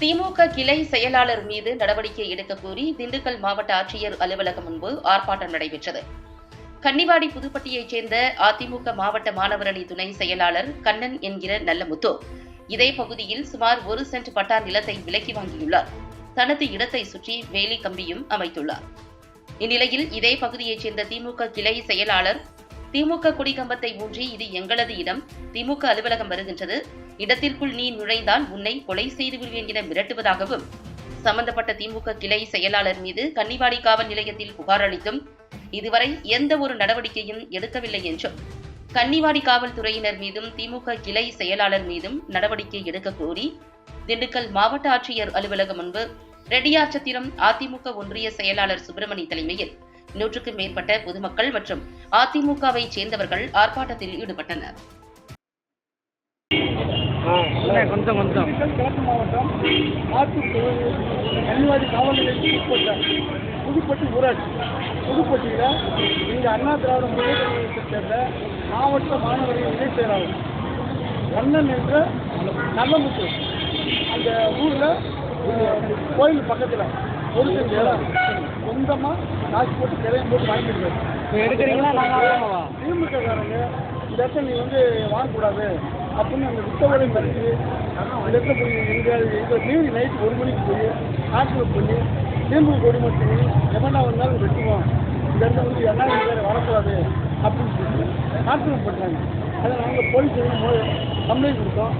திமுக கிளை செயலாளர் மீது நடவடிக்கை எடுக்க கோரி திண்டுக்கல் மாவட்ட ஆட்சியர் அலுவலகம் முன்பு ஆர்ப்பாட்டம் நடைபெற்றது. கன்னிவாடி புதுப்பட்டியைச் சேர்ந்த அதிமுக மாவட்ட மாணவரணி துணை செயலாளர் கண்ணன் என்கிற நல்லமுத்து இதே பகுதியில் சுமார் ஒரு சென்ட் பட்டா நிலத்தை விலக்கி வாங்கியுள்ளார். தனது இடத்தை சுற்றி வேலி கம்பியும் அமைத்துள்ளார். இந்நிலையில் இதே பகுதியைச் சேர்ந்த திமுக கிளை செயலாளர் திமுக குடிகம்பத்தை ஊன்றி இது எங்களது இடம் திமுக அலுவலகம் வருகின்றது இடத்திற்குள் நீ நுழைந்தால் உன்னை கொலை செய்து விடுவேன் என மிரட்டுவதாகவும் சம்பந்தப்பட்ட திமுக கிளை செயலாளர் மீது கன்னிவாடி காவல் நிலையத்தில் புகார் அளித்தும் இதுவரை எந்த ஒரு நடவடிக்கையும் எடுக்கவில்லை என்றும் கன்னிவாடி காவல்துறையினர் மீதும் திமுக கிளை செயலாளர் மீதும் நடவடிக்கை எடுக்க கோரி திண்டுக்கல் மாவட்ட ஆட்சியர் அலுவலகம் முன்பு ரெட்டியார்சத்திரம் அதிமுக ஒன்றிய செயலாளர் சுப்பிரமணி தலைமையில் நூற்றுக்கும் மேற்பட்ட பொதுமக்கள் மற்றும் அதிமுகவை சேர்ந்தவர்கள் ஆர்ப்பாட்டத்தில் ஈடுபட்டனர். இல்லை கொஞ்சம் கொஞ்சம். கிழக்கு மாவட்டம் ஆத்தூர் கன்னிவாடி காவல் உட்பட்ட புதுப்பட்டி ஊராட்சி புதுப்பட்டியில் இங்கே அண்ணா திராவிட முன்னேற்ற கழகத்தைச் சேர்ந்த மாவட்ட மாணவர்கள் இணை செயலாளர் கண்ணன் என்ற நல்லமுத்து அந்த ஊரில் கோயில் பக்கத்தில் ஒரு சென்ட் இடம் சொந்தமாக காசு போட்டு கிரையம் போட்டு வாங்கிட்டு எடுக்கிறீங்களா திமுக காரங்க இந்த இடத்த நீ வந்து வாங்கக்கூடாது. அப்படின்னு அந்த வித்தவரை மறித்து இந்த இடத்துல போய் எங்கள் எங்கள் மீறி நைட் ஒரு மணிக்கு போய் காட்டில் போய் திமுக கொடி மட்டும் எவனா வந்தாலும் வெட்டுவோம் இந்த இடத்துல வந்து என்ன பேர் வரக்கூடாது அப்படின்னு சொல்லி காட்டில் பண்ணுறாங்க அதை நாங்கள் போலீஸ் கம்ப்ளைண்ட் கொடுத்தோம்.